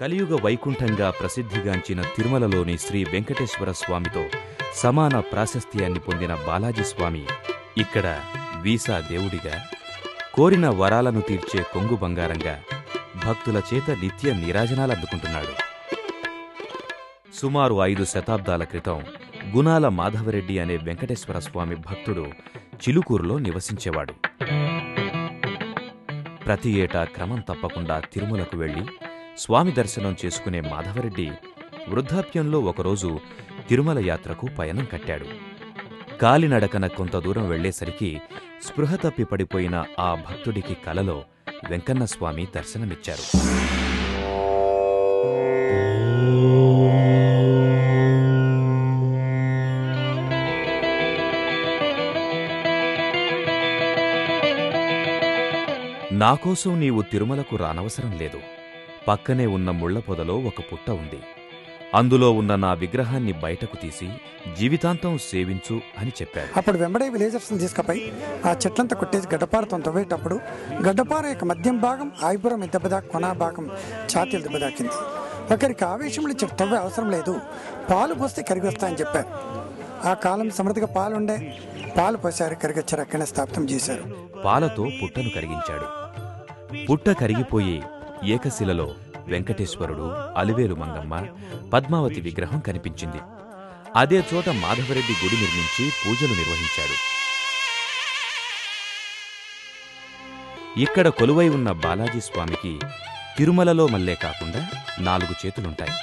కలియుగ వైకుంఠంగా ప్రసిద్ధిగాంచిన తిరుమలలోని శ్రీ వెంకటేశ్వర స్వామితో సమాన ప్రాశస్త్యాన్ని పొందిన బాలాజీ స్వామి ఇక్కడ వీసా దేవుడిగా కోరిన వరాలను తీర్చే కొంగు బంగారంగా భక్తుల చేత నిత్య నీరాజనాలందుకుంటున్నాడు సుమారు ఐదు శతాబ్దాల క్రితం గుణాల మాధవరెడ్డి అనే వెంకటేశ్వర స్వామి భక్తుడు చిలుకూరులో నివసించేవాడు. ప్రతి ఏటా క్రమం తప్పకుండా తిరుమలకు వెళ్ళి స్వామి దర్శనం చేసుకునే మాధవరెడ్డి వృద్ధాప్యంలో ఒకరోజు తిరుమల యాత్రకు పయనం కట్టాడు. కాలినడకన కొంత దూరం వెళ్ళేసరికి స్పృహ తప్పి పడిపోయిన ఆ భక్తుడికి కలలో వెంకన్న స్వామి దర్శనమిచ్చారు. నాకోసం నీవు తిరుమలకు రానవసరం లేదు. పక్కనే ఉన్న ముళ్ళ పొదలో ఒక పుట్ట ఉంది. అందులో ఉన్న నా విగ్రహాన్ని బయటకు తీసి జీవితాంతం సేవించు అని చెప్పాడు. అప్పుడు వెంబడే విలేజర్స్ని తీసుకుపోయి ఆ చెట్లంతా కొట్టేసి గడ్డపారతో తవ్వేటప్పుడు గడ్డపార యొక్క మధ్యం భాగం ఆయిపురం దెబ్బదా కొన భాగం ఛాతీలు దెబ్బదాకింది ఒకరికి ఆవేశంలో ఇచ్చి తవ్వే అవసరం లేదు. పాలు పోస్తే కరిగి వస్తాయని చెప్పారు. ఆ కాలం సమృద్ధిగా పాలు ఉండే పాలు పోసారు కరిగొచ్చారు అక్కడనే స్థాపితం చేశారు. పాలతో పుట్టను కరిగించాడు. పుట్ట కరిగిపోయి ఏకశిలలో వెంకటేశ్వరుడు అలివేలు మంగమ్మ పద్మావతి విగ్రహం కనిపించింది. అదే చోట మాధవరెడ్డి గుడి నిర్మించి పూజలు నిర్వహించాడు. ఇక్కడ కొలువై ఉన్న బాలాజీ స్వామికి తిరుమలలో మల్లే కాకుండా నాలుగు చేతులుంటాయి.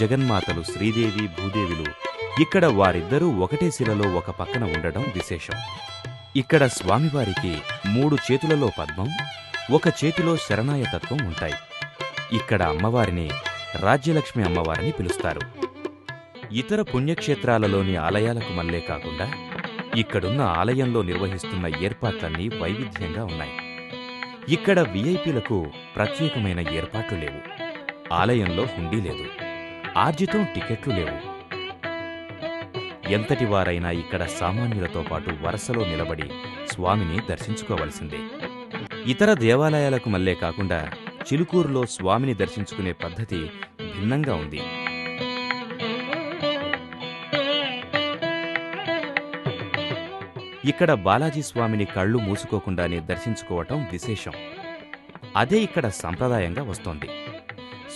జగన్మాతలు శ్రీదేవి భూదేవిలు ఇక్కడ వారిద్దరూ ఒకటే శిలలో ఒక పక్కన ఉండడం విశేషం. ఇక్కడ స్వామివారికి మూడు చేతులలో పద్మం ఒక చేతిలో శరణాయ తత్వం ఉంటాయి. ఇక్కడ అమ్మవారిని రాజ్యలక్ష్మి అమ్మవారిని పిలుస్తారు. ఇతర పుణ్యక్షేత్రాలలోని ఆలయాలకు మల్లే కాకుండా ఇక్కడున్న ఆలయంలో నిర్వహిస్తున్న ఏర్పాట్లన్నీ వైవిధ్యంగా ఉన్నాయి. ఇక్కడ విఐపీలకు ప్రత్యేకమైన ఏర్పాట్లు లేవు. ఆలయంలో హుండీ లేదు. ఆర్జితం టికెట్లు లేవు. ఎంతటి వారైనా ఇక్కడ సామాన్యులతో పాటు వరుసలో నిలబడి స్వామిని దర్శించుకోవలసిందే. ఇతర దేవాలయాలకు మల్లే కాకుండా చిలుకూరులో స్వామిని దర్శించుకునే పద్ధతి భిన్నంగా ఉంది. ఇక్కడ బాలాజీ స్వామిని కళ్ళు మూసుకోకుండానే దర్శించుకోవటం విశేషం. అదే ఇక్కడ సంప్రదాయంగా వస్తోంది.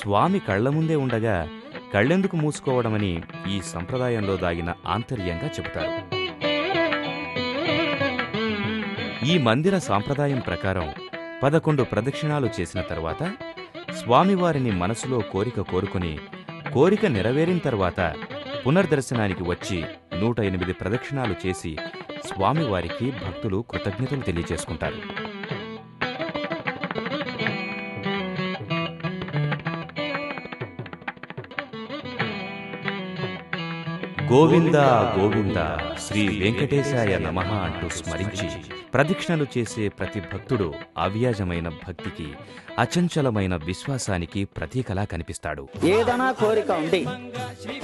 స్వామి కళ్ళ ముందే ఉండగా కళ్ళెందుకు మూసుకోవడమని ఈ సంప్రదాయంలో దాగిన ఆంతర్యంగా చెబుతారు. ఈ మందిర సాంప్రదాయం ప్రకారం పదకొండు ప్రదక్షిణాలు చేసిన తర్వాత స్వామివారిని మనసులో కోరిక కోరుకుని కోరిక నెరవేరిన తర్వాత పునర్దర్శనానికి వచ్చి నూట ఎనిమిది ప్రదక్షిణాలు చేసి స్వామివారికి భక్తులు కృతజ్ఞతలు తెలియజేసుకుంటారు. గోవింద గోవింద శ్రీ వెంకటేశాయ నమ అంటూ స్మరించి ప్రదక్షిణలు చేసే ప్రతి భక్తుడు అవ్యాజమైన భక్తికి అచంచలమైన విశ్వాసానికి ప్రతీకలా కనిపిస్తాడు. ఏదైనా కోరిక ఉండి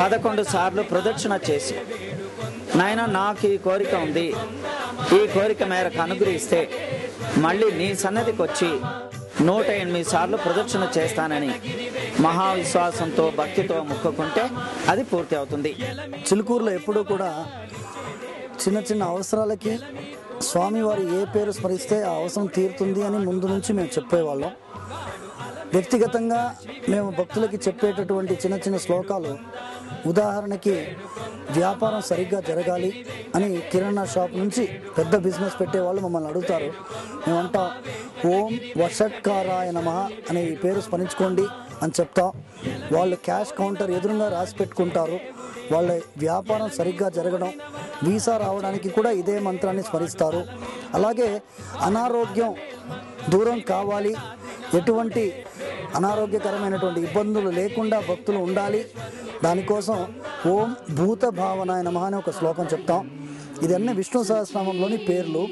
పదకొండు సార్లు ప్రదక్షిణ చేసి నాయన నాకు ఈ కోరిక ఉంది. ఈ కోరిక మేరకు అనుగ్రహిస్తే మళ్ళీ నీ సన్నదికి వచ్చి నూట ఎనిమిది సార్లు ప్రదక్షిణ చేస్తానని మహావిశ్వాసంతో భక్తితో మొక్కుకుంటే అది పూర్తి అవుతుంది. చిలుకూరులో ఎప్పుడూ కూడా చిన్న చిన్న అవసరాలకి స్వామివారు ఏ పేరు స్మరిస్తే ఆ అవసరం తీరుతుంది అని ముందు నుంచి మేము చెప్పేవాళ్ళం. వ్యక్తిగతంగా మేము భక్తులకి చెప్పేటటువంటి చిన్న చిన్న శ్లోకాలు ఉదాహరణకి వ్యాపారం సరిగ్గా జరగాలి అని కిరాణా షాప్ నుంచి పెద్ద బిజినెస్ పెట్టే వాళ్ళు మమ్మల్ని అడుగుతారు. మేము అంటాం ఓం వషట్కారాయ నమ అనే ఈ పేరు స్మరించుకోండి అని చెప్తాం. వాళ్ళు క్యాష్ కౌంటర్ ఎదురుగా రాసి పెట్టుకుంటారు. వాళ్ళ వ్యాపారం సరిగ్గా జరగడం వీసా రావడానికి కూడా ఇదే మంత్రాన్ని స్మరిస్తారు. అలాగే అనారోగ్యం దూరం కావాలి. ఎటువంటి అనారోగ్యకరమైనటువంటి ఇబ్బందులు లేకుండా భక్తులు ఉండాలి. దానికోసం ఓం భూత భావనాయ నమః అనే ఒక శ్లోకం చెప్తాం. ఇదన్నీ విష్ణు సహస్రనామంలోని పేర్లు.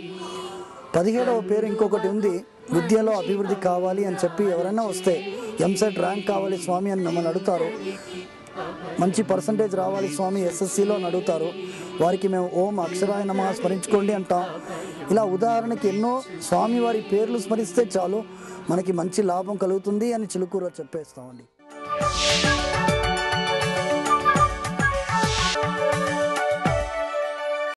పదిహేడవ పేరు ఇంకొకటి ఉంది. విద్యలో అభివృద్ధి కావాలి అని చెప్పి ఎవరైనా వస్తే ఎంసెట్ ర్యాంక్ కావాలి స్వామి అని మిమ్మల్ని అడుగుతారు. మంచి పర్సంటేజ్ రావాలి స్వామి ఎస్ఎస్సిలో అని అడుగుతారు. వారికి మేము ఓం అక్షరాయ నమ స్మరించుకోండి అంటాం. ఇలా ఉదాహరణకి ఎన్నో స్వామివారి పేర్లు స్మరిస్తే చాలు మనకి మంచి లాభం కలుగుతుంది అని చిలుకూర చెప్పేస్తామండి.